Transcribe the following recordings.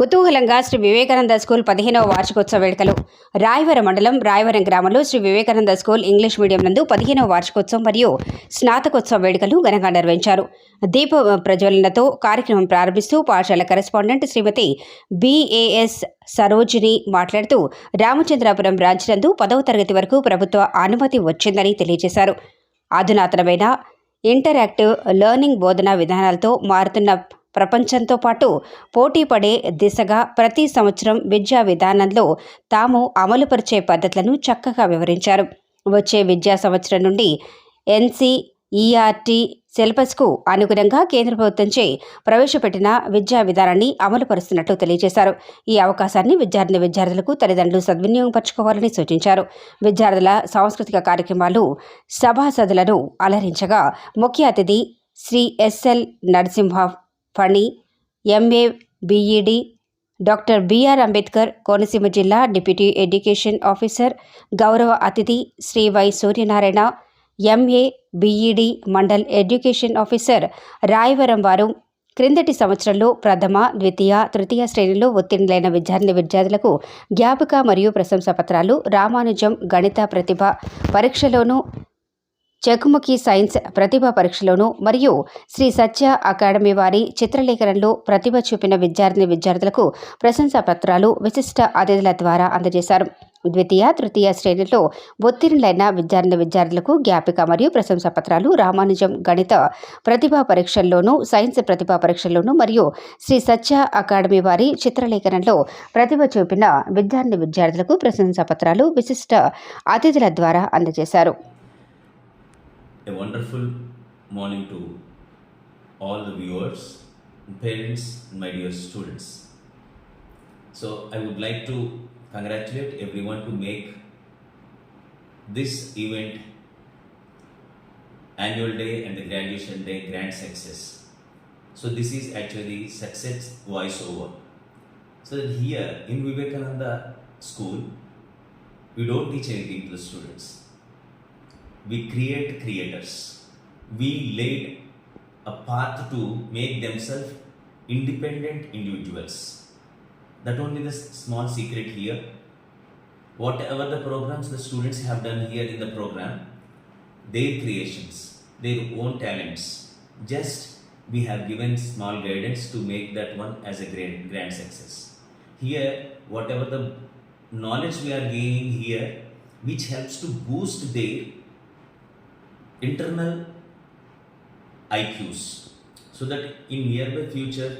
కుతూహలంగా శ్రీ వివేకానంద స్కూల్ పదిహేనవ వార్షికోత్సవ వేడుకలు. రాయవరం మండలం రాయవరం గ్రామంలో Shri Vivekananda school English medium నందు పదిహేనవ వార్షికోత్సవం మరియు స్నాతకోత్సవ వేడుకలు ఘనంగా నిర్వహించారు. దీప ప్రజ్వలనతో కార్యక్రమం ప్రారంభిస్తూ పాఠశాల కరెస్పాండెంట్ శ్రీమతి బిఏఎస్ సరోజిని మాట్లాడుతూ రామచంద్రాపురం బ్రాంచ్ నందు పదవ తరగతి వరకు ప్రభుత్వ అనుమతి వచ్చిందని తెలియజేశారు. అధునాతనమైన ఇంటరాక్టివ్ లెర్నింగ్ బోధనా విధానాలతో మారుతున్న ప్రపంచంతో పాటు పోటీపడే దిశగా ప్రతి సంవత్సరం విద్యా విధానంలో తాము అమలుపరిచే పద్ధతులను చక్కగా వివరించారు. వచ్చే విద్యా సంవత్సరం నుండి ఎన్సీఈఆర్టీ సిలబస్కు అనుగుణంగా కేంద్ర ప్రభుత్వంచే ప్రవేశపెట్టిన విద్యా విధానాన్ని అమలుపరుస్తున్నట్లు తెలియజేశారు. ఈ అవకాశాన్ని విద్యార్థిని విద్యార్థులకు తల్లిదండ్రులు సద్వినియోగపరచుకోవాలని సూచించారు. విద్యార్థుల సాంస్కృతిక కార్యక్రమాలు సభాసదులను అలరించగా ముఖ్య అతిథి Shri S L Narasimha Phani M A B Ed doctor B R Ambedkar Konaseema జిల్లా డిప్యూటీ ఎడ్యుకేషన్ ఆఫీసర్ గౌరవ అతిథి Shri Y Suryanarayana M A B Ed mandal education officer Rayavaram వారు. క్రిందటి సంవత్సరంలో ప్రథమ ద్వితీయ తృతీయ శ్రేణిలో ఉత్తీర్ణులైన విద్యార్థిని విద్యార్థులకు జ్ఞాపక మరియు ప్రశంసా పత్రాలు రామానుజం గణిత ప్రతిభ పరీక్షలోనూ చెకుముఖి సైన్స్ ప్రతిభా పరీక్షలోను మరియు శ్రీ సత్య అకాడమీ వారి చిత్రలేఖనంలో ప్రతిభ చూపిన విద్యార్థిని విద్యార్థులకు ప్రశంసా పత్రాలు విశిష్ట అతిథుల ద్వారా అందజేశారు. ద్వితీయ తృతీయ శ్రేణిలో ఉత్తీర్ణులైన విద్యార్థి విద్యార్థులకు జ్ఞాపిక మరియు ప్రశంసా పత్రాలు రామానుజం గణిత ప్రతిభా పరీక్షల్లోనూ సైన్స్ ప్రతిభా పరీక్షల్లోనూ మరియు శ్రీ సత్య అకాడమీ వారి చిత్రలేఖనంలో ప్రతిభ చూపిన విద్యార్థిని విద్యార్థులకు ప్రశంసా పత్రాలు విశిష్ట అతిథుల ద్వారా అందజేశారు. A wonderful morning to all the viewers, parents, and my dear students. So, I would like to congratulate everyone to make this event, annual day and the graduation day, grand success. So, this is actually success voiceover. So, that here in Vivekananda school, we don't teach anything to the students we create creators. We laid a path to make themselves independent individuals. That only the small secret here. Whatever the programs the students have done here in the program, their creations, their own talents, just we have given small guidance to make that one as a grand, grand success. Here, whatever the knowledge we are gaining here, which helps to boost their internal IQs so that in nearby future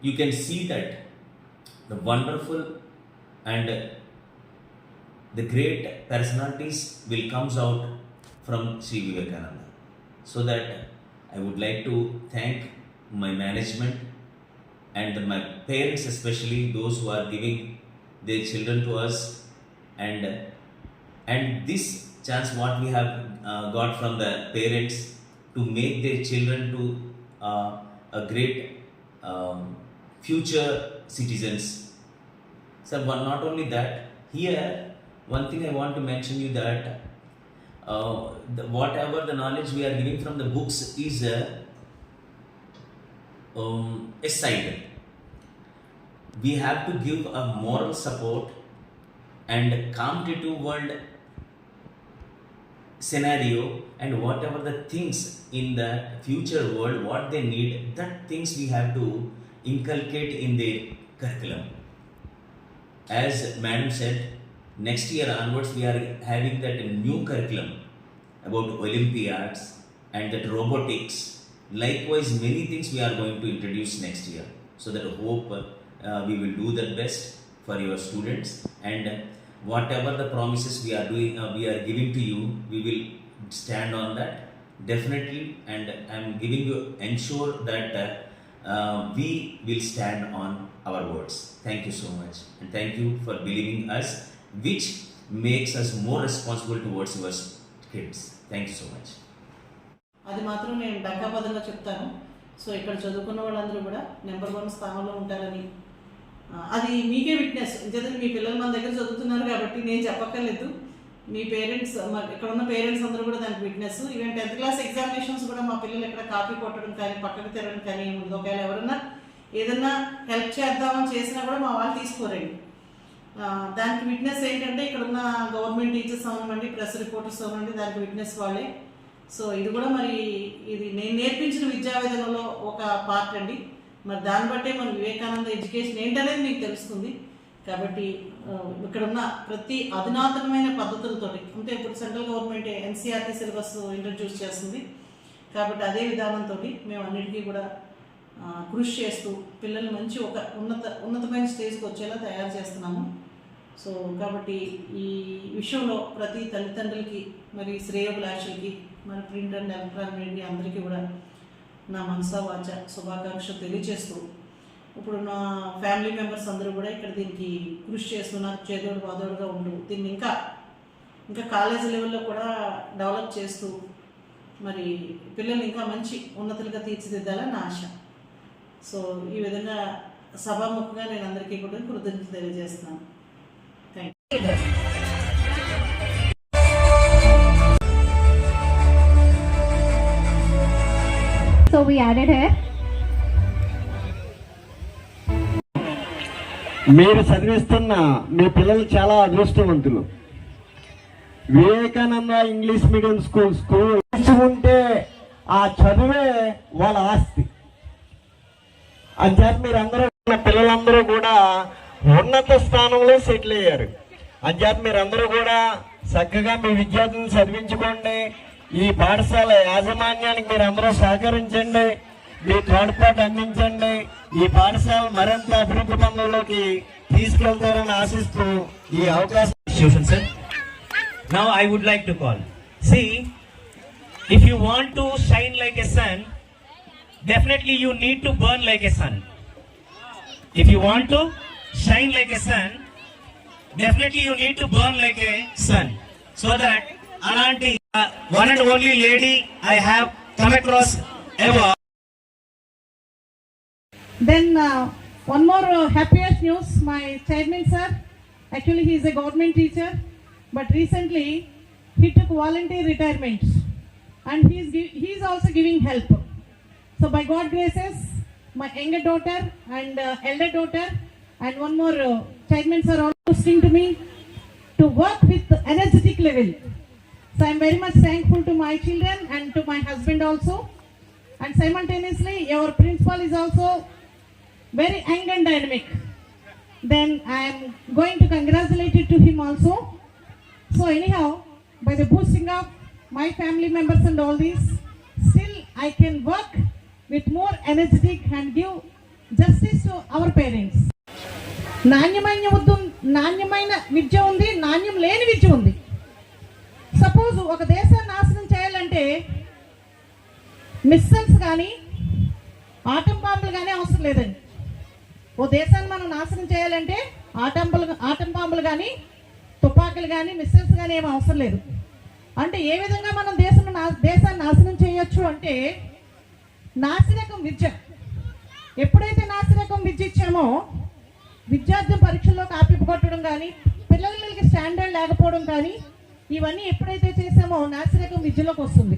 you can see that the wonderful and the great personalities will comes out from Sri Vivekananda. So that I would like to thank my management and my parents especially those who are giving their children to us and and this chance what we have uh, got from the parents to make their children to uh, a great um, future citizens. So not only that here one thing i want to mention you that uh, the, whatever the knowledge we are giving from the books is a, um, a side. We have to give a moral support and competitive world scenario and whatever the things in the future world what they need that things we have to inculcate in their curriculum. As madam said next year onwards we are having that new curriculum about olympiads and that robotics. Likewise many things we are going to introduce next year. So that hope uh, we will do the best for your students and whatever the promises we are doing we are giving to you we will stand on that definitely and I'm giving you ensure that we will stand on our words thank you so much and thank you for believing us which makes us more responsible towards yours kids thank you so much అది మాత్రం నేను బంగా పదంగా చెప్తాను. So ఇక్కడ చదువుకున్న వాళ్ళందరూ కూడా number one స్థానంలో ఉంటారని అది మీకే విట్నెస్. ఎందుకంటే మీ పిల్లలు మన దగ్గర చదువుతున్నారు కాబట్టి నేను చెప్పక్కర్లేదు. మీ పేరెంట్స్ ఇక్కడ ఉన్న పేరెంట్స్ అందరూ కూడా దానికి witness. Even tenth class examinations కూడా మా పిల్లలు ఎక్కడ కాపీ కొట్టడం కానీ పక్కకు తిరగడం కానీ ఉండదు. ఒకవేళ ఎవరన్నా ఏదన్నా హెల్ప్ చేద్దామని చేసినా కూడా మా వాళ్ళు తీసుకోరండి. దానికి విట్నెస్ ఏంటంటే ఇక్కడ ఉన్న గవర్నమెంట్ టీచర్స్ అవనివ్వండి ప్రెస్ రిపోర్టర్స్ అవనివ్వండి దానికి విట్నెస్ వాళ్ళే. సో ఇది కూడా మరి ఇది నేను నేర్పించిన విద్యా విధానంలో ఒక పార్ట్ అండి. మరి దాన్ని బట్టే మన వివేకానంద ఎడ్యుకేషన్ ఏంటనేది మీకు తెలుస్తుంది. కాబట్టి ఇక్కడ ఉన్న ప్రతి అధునాతనమైన పద్ధతులతోటి అంటే ఇప్పుడు central government NCERT syllabus introduce చేస్తుంది. కాబట్టి అదే విధానంతో మేము అన్నిటికీ కూడా కృషి చేస్తూ పిల్లలు మంచి ఒక ఉన్నత ఉన్నతమైన స్టేజ్కి వచ్చేలా తయారు చేస్తున్నాము. సో కాబట్టి ఈ విషయంలో ప్రతి తల్లిదండ్రులకి మరి శ్రేయోభిలాషులకి మరి ప్రింట్ అండ్ ఎలక్ట్రానిక్ మీడియా అందరికీ కూడా నా మనసా వాచ శుభాకాంక్షలు తెలియజేస్తూ ఇప్పుడు నా ఫ్యామిలీ మెంబర్స్ అందరూ కూడా ఇక్కడ దీనికి కృషి చేస్తున్నారు చేదోడు బాదోడుగా ఉండు. దీన్ని ఇంకా ఇంకా కాలేజ్ లెవెల్లో కూడా డెవలప్ చేస్తూ మరి పిల్లల్ని ఇంకా మంచి ఉన్నతులుగా తీర్చిదిద్దాలని నా ఆశ. సో ఈ విధంగా సభాముఖంగా నేను అందరికీ కూడా కృతజ్ఞత తెలియజేస్తున్నాను. థ్యాంక్ యూ we added మీరు చదివిస్తున్న మీ పిల్లలు చాలా అదృష్టవంతులు. Vivekananda English medium school school ఉంటే ఆ చదువే వాళ్ళ ఆస్తి. అంచేత మీరందరూ ఉన్న పిల్లలందరూ కూడా ఉన్నత స్థానంలో సెటిల్ అయ్యారు. అంచేత మీరందరూ కూడా చక్కగా మీ విద్యార్థులను చదివించుకోండి. ఈ పాఠశాల యాజమాన్యానికి మీరు అందరూ సహకరించండి మీ తోడ్పాటు అందించండి ఈ పాఠశాల మరింత అభివృద్ధి పనులలోకి తీసుకెళ్తారని ఆశిస్తూ ఈ అవకాశం sir now I would like to call see if you want to shine like a sun definitely you need to burn like a sun if you want to shine like a sun definitely you need to burn like a sun so that అలాంటి one and only lady I have come across ever. Then uh, one more uh, happiest news. My chairman sir, actually he is a government teacher, but recently he took voluntary retirement, and he is he is also giving help. So by God graces, my younger daughter and uh, elder daughter and one more uh, chairman sir all listening to me to work with the energetic level. So I am very much thankful to my children and to my husband also. And simultaneously, your principal is also very young and dynamic. Then I am going to congratulate to him also. So anyhow, by the boosting of my family members and all these still I can work with more energetic and give justice to our parents. నాణ్యమైన వద్దు నాణ్యమైన విద్య ఉంది నాణ్యం లేని విద్య ఉంది suppose ఒక దేశాన్ని నాశనం చేయాలంటే మిస్సల్స్ కానీ ఆటం బాంబులు కానీ అవసరం లేదండి. ఓ దేశాన్ని మనం నాశనం చేయాలంటే ఆటంబులు ఆటం బాంబులు కానీ తుపాకులు కానీ మిస్సైల్స్ కానీ ఏమి అవసరం లేదు. అంటే ఏ విధంగా మనం దేశం నా దేశాన్ని నాశనం చేయొచ్చు అంటే నాసిరకం విద్య. ఎప్పుడైతే నాసిరకం విద్య ఇచ్చామో విద్యార్థి పరీక్షల్లో కాపీ కొట్టడం కానీ పిల్లలకి స్టాండర్డ్ లేకపోవడం కానీ ఇవన్నీ ఎప్పుడైతే చేసామో నాసిరకం విద్యలోకి వస్తుంది.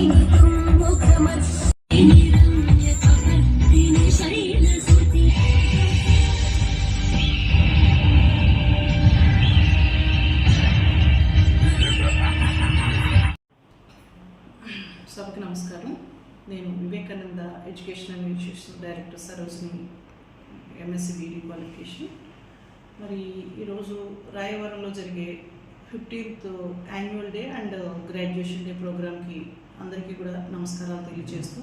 సభకు నమస్కారం. నేను Vivekananda educational institution director Sarojini M Sc B Ed qualification మరి ఈరోజు రాయవరంలో జరిగే fifteenth annual day and graduation day ప్రోగ్రామ్కి అందరికీ కూడా నమస్కారాలు తెలియజేస్తూ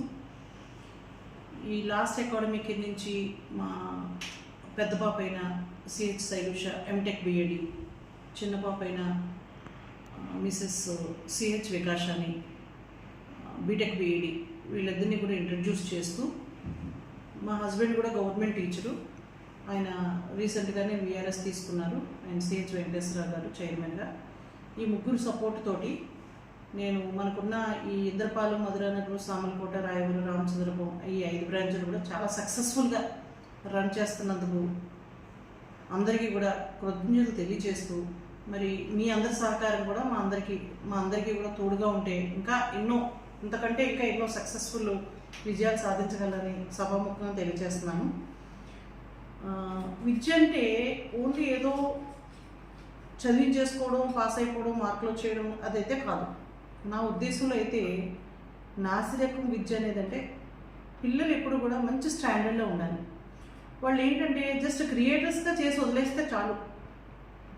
ఈ లాస్ట్ అకాడమిక్ నుంచి మా పెద్ద పాప అయిన సిహెచ్ శైలుష ఎంటెక్ బిఎడి చిన్న పాప అయిన Mrs C H Vikashani B Tech B Ed వీళ్ళిద్దరిని కూడా ఇంట్రడ్యూస్ చేస్తూ మా హస్బెండ్ కూడా గవర్నమెంట్ టీచరు. ఆయన రీసెంట్గానే విఆర్ఎస్ తీసుకున్నారు. ఆయన సిహెచ్ వెంకటేశ్వరరావు గారు చైర్మన్గా. ఈ ముగ్గురు సపోర్ట్ తోటి నేను మనకున్న ఈ ఇంద్రపాలు మధురానగరం సామలకోట రాయవరం రామచంద్రపురం ఈ ఐదు బ్రాంచ్లు కూడా చాలా సక్సెస్ఫుల్గా రన్ చేస్తున్నందుకు అందరికీ కూడా కృతజ్ఞతలు తెలియజేస్తూ మరి మీ అందరి సహకారం కూడా మా అందరికీ మా అందరికీ కూడా తోడుగా ఉంటే ఇంకా ఎన్నో ఇంతకంటే ఇంకా ఎన్నో సక్సెస్ఫుల్ విజయాలు సాధించగలని సభాముఖంగా తెలియజేస్తున్నాను. విద్య అంటే ఓన్లీ ఏదో చదివించేసుకోవడం పాస్ అయిపోవడం మార్కులు వచ్చేయడం అదైతే కాదు. నా ఉద్దేశంలో అయితే నాసిరకం విద్య అనేది అంటే పిల్లలు ఎప్పుడు కూడా మంచి స్టాండర్డ్లో ఉండాలి. వాళ్ళు ఏంటంటే జస్ట్ క్రియేటర్స్గా చేసి వదిలేస్తే చాలు.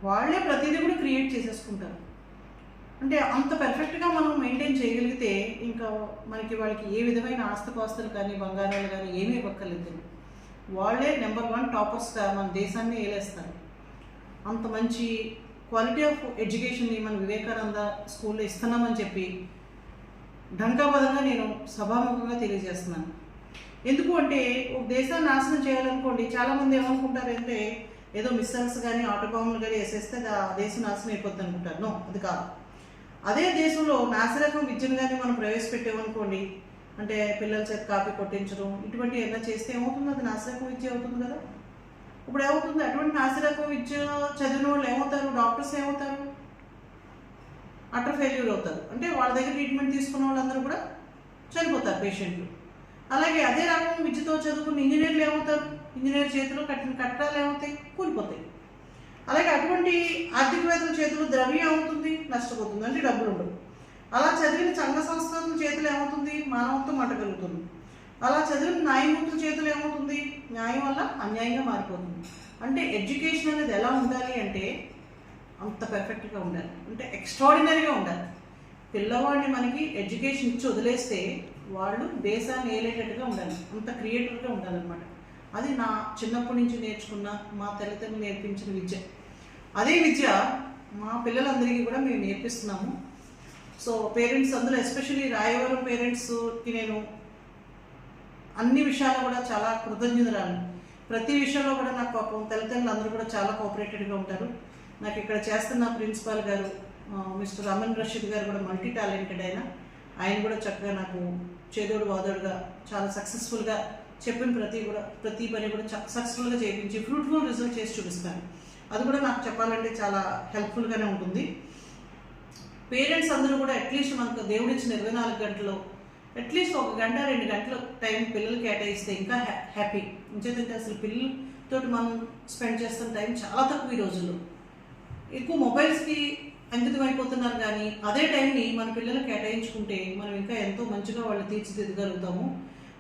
వాళ్ళే ప్రతిదీ కూడా క్రియేట్ చేసేసుకుంటారు. అంటే అంత పర్ఫెక్ట్గా మనం మెయింటైన్ చేయగలిగితే ఇంకా మనకి వాళ్ళకి ఏ విధమైన ఆస్తిపాస్తులు కానీ బంగారాలు కానీ ఏమీ ఇవ్వక్కర్లేదు. వాళ్ళే నెంబర్ వన్ టాపర్స్గా మన దేశాన్ని ఏలేస్తారు. అంత మంచి క్వాలిటీ ఆఫ్ ఎడ్యుకేషన్ని మన వివేకానంద స్కూల్లో ఇస్తున్నామని చెప్పి ఢంకాపదంగా నేను సభాముఖంగా తెలియజేస్తున్నాను. ఎందుకు అంటే ఒక దేశాన్ని నాశనం చేయాలనుకోండి చాలామంది ఏమనుకుంటారంటే ఏదో మిస్సైల్స్ కానీ ఆటోబాంబులు కానీ వేసేస్తే ఆ దేశం నాశనం అయిపోద్ది అనుకుంటారు. నో అది కాదు. అదే దేశంలో నాశరకం విద్యను కానీ మనం ప్రవేశపెట్టామనుకోండి అంటే పిల్లల చేత కాపీ కొట్టించడం ఇటువంటి ఏమైనా చేస్తే ఏమవుతుంది? అది నాసిరకం విద్య అవుతుంది కదా. ఇప్పుడు ఏమవుతుంది? అటువంటి నాసిరకం విద్య చదివిన వాళ్ళు ఏమవుతారు? డాక్టర్స్ ఏమవుతారు? అటర్ ఫెయిల్యూర్ అవుతారు. అంటే వాళ్ళ దగ్గర ట్రీట్మెంట్ తీసుకున్న వాళ్ళందరూ కూడా చనిపోతారు పేషెంట్లు అలాగే అదే రకం విద్యతో చదువుకున్న ఇంజనీర్లు ఏమవుతారు? ఇంజనీర్ చేతిలో కట్టిన కట్టడాలు ఏమవుతాయి? కూలిపోతాయి. అలాగే అటువంటి ఆర్థికవేత్తల చేతిలో ద్రవ్యం ఏమవుతుంది? నష్టపోతుంది. అంటే డబ్బులు ఉండవు. అలా చదివిన సంఘ సంస్థల చేతిలో ఏమవుతుంది? మానవత్వం మంటగలుగుతుంది. అలా చదివిన న్యాయమూర్తుల చేతులు ఏమవుతుంది? న్యాయం వల్ల అన్యాయంగా మారిపోతుంది. అంటే ఎడ్యుకేషన్ అనేది ఎలా ఉండాలి అంటే అంత పర్ఫెక్ట్గా ఉండాలి. అంటే ఎక్స్ట్రాడినరీగా ఉండాలి. పిల్లవాడిని మనకి ఎడ్యుకేషన్ ఇచ్చి వదిలేస్తే వాళ్ళు దేశాన్ని ఏలేటట్టుగా ఉండాలి. అంత క్రియేటివ్గా ఉండాలన్నమాట. అది నా చిన్నప్పటి నుంచి నేర్చుకున్న మా తల్లిదండ్రులు నేర్పించిన విద్య. అదే విద్య మా పిల్లలందరికీ కూడా మేము నేర్పిస్తున్నాము. సో పేరెంట్స్ అందులో ఎస్పెషల్లీ రాయవరం పేరెంట్స్కి నేను అన్ని విషయాల్లో కూడా చాలా కృతజ్ఞతరాలు ప్రతి విషయంలో కూడా నాకు పాపం తల్లిదండ్రులు అందరూ కూడా చాలా కోఆపరేటెడ్గా ఉంటారు. నాకు ఇక్కడ చేస్తున్న ప్రిన్సిపాల్ గారు మిస్టర్ రమన్ రషీద్ గారు కూడా మల్టీ టాలెంటెడ్ అయినా ఆయన కూడా చక్కగా నాకు చేదోడు వాదోడుగా చాలా సక్సెస్ఫుల్గా చెప్పిన ప్రతి కూడా ప్రతి పని కూడా సక్సెస్ఫుల్గా చేయించి ఫ్రూట్ఫుల్ రిజల్ట్ చేసి చూపిస్తాను. అది కూడా నాకు చెప్పాలంటే చాలా హెల్ప్ఫుల్గానే ఉంటుంది. పేరెంట్స్ అందరూ కూడా అట్లీస్ట్ మనకు దేవుడిచ్చిన ఇరవై నాలుగు గంటలు అట్లీస్ట్ ఒక గంట రెండు గంటలు టైం పిల్లలు కేటాయిస్తే ఇంకా హ్యాపీ. ఇంకేదంటే అసలు పిల్లలతో మనం స్పెండ్ చేస్తున్న టైం చాలా తక్కువ ఈ రోజుల్లో. ఎక్కువ మొబైల్స్కి అంకితం అయిపోతున్నారు కానీ అదే టైంని మన పిల్లలు కేటాయించుకుంటే మనం ఇంకా ఎంతో మంచిగా వాళ్ళు తీర్చిదిద్దగలుగుతాము.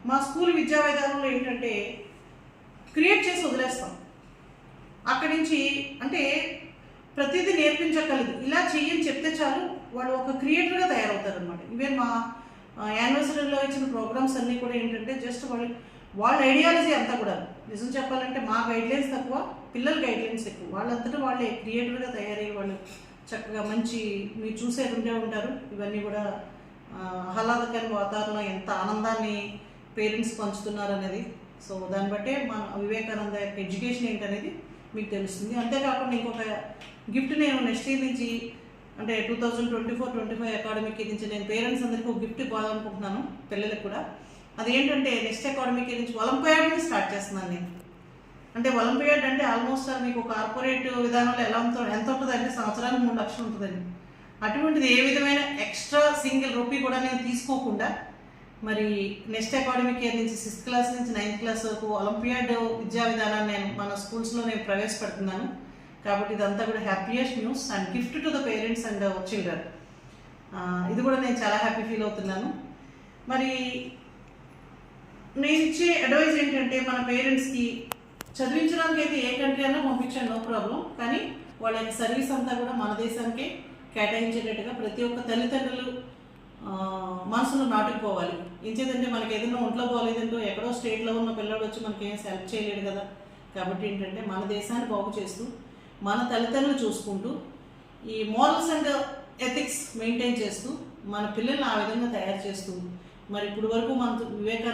మా స్కూల్ విద్యా విధానంలో ఏంటంటే క్రియేట్ చేసి వదిలేస్తాం. అక్కడి నుంచి అంటే ప్రతిదీ నేర్పించగలదు ఇలా చెయ్యని చెప్తే చాలు వాళ్ళు ఒక క్రియేటర్గా తయారవుతారు అనమాట ఈవెన్ మా యానివర్సరీలో ఇచ్చిన ప్రోగ్రామ్స్ అన్నీ కూడా ఏంటంటే జస్ట్ వాళ్ళు వాళ్ళ ఐడియాలజీ అంతా కూడా. నిజం చెప్పాలంటే మా గైడ్లైన్స్ తక్కువ పిల్లల గైడ్లైన్స్ ఎక్కువ. వాళ్ళంతటా వాళ్ళే క్రియేటర్గా తయారయ్యి వాళ్ళు చక్కగా మంచి మీరు చూసే ఉండే ఉంటారు. ఇవన్నీ కూడా ఆహ్లాదకరమైన వాతావరణం ఎంత ఆనందాన్ని పేరెంట్స్ పంచుతున్నారు అనేది సో దాన్ని బట్టే మన వివేకానంద యొక్క ఎడ్యుకేషన్ ఏంటనేది మీకు తెలుస్తుంది. అంతేకాకుండా ఇంకొక గిఫ్ట్ నేను నెక్స్ట్ ఇయర్ నుంచి అంటే two thousand twenty four twenty five academic year నుంచి నేను పేరెంట్స్ అందరికీ ఒక గిఫ్ట్ ఇవ్వాలనుకుంటున్నాను పిల్లలకు కూడా. అది ఏంటంటే నెక్స్ట్ అకాడమిక్ ఇయర్ నుంచి ఒలింపియాడ్ని స్టార్ట్ చేస్తున్నాను నేను. అంటే ఒలంపియాడ్ అంటే ఆల్మోస్ట్ మీకు కార్పొరేట్ విధానంలో ఎలా ఉంటుంది ఎంత ఉంటుంది అంటే సంవత్సరానికి మూడు లక్షలు ఉంటుందండి. అటువంటిది ఏ విధమైన ఎక్స్ట్రా సింగిల్ రూపీ కూడా నేను తీసుకోకుండా మరి నెక్స్ట్ అకాడమిక్ ఇయర్ నుంచి సిక్స్త్ క్లాస్ నుంచి నైన్త్ క్లాస్ వరకు ఒలింపియాడ్ విద్యా విధానాన్ని నేను మన స్కూల్స్లో నేను ప్రవేశపెడుతున్నాను. కాబట్టి ఇదంతా కూడా happiest news and gift to the parents and children ఇది కూడా నేను చాలా హ్యాపీ ఫీల్ అవుతున్నాను. మరి నేను ఇచ్చే అడ్వైజ్ ఏంటంటే మన పేరెంట్స్కి చదివించడానికి అయితే ఏ కంట్రీ అయినా పంపించండి నో ప్రాబ్లం కానీ వాళ్ళ యొక్క సర్వీస్ అంతా కూడా మన దేశానికే కేటాయించేటట్టుగా ప్రతి ఒక్క తల్లిదండ్రులు మనసులో నాటుకుపోవాలి. ఇంచేదంటే మనకి ఏదైనా ఒంట్లో బాగోలేదంటో ఎక్కడో స్టేట్లో ఉన్న పిల్లడు వచ్చి మనకి ఏం హెల్ప్ చేయలేడు కదా. కాబట్టి ఏంటంటే మన దేశాన్ని బాగు చేస్తూ మన తల్లిదండ్రులు చూసుకుంటూ ఈ మోరల్స్ అండ్ ఎథిక్స్ మెయింటైన్ చేస్తూ మన పిల్లల్ని ఆ విధంగా తయారు చేస్తూ మరి ఇప్పుడు వరకు మన వివేకా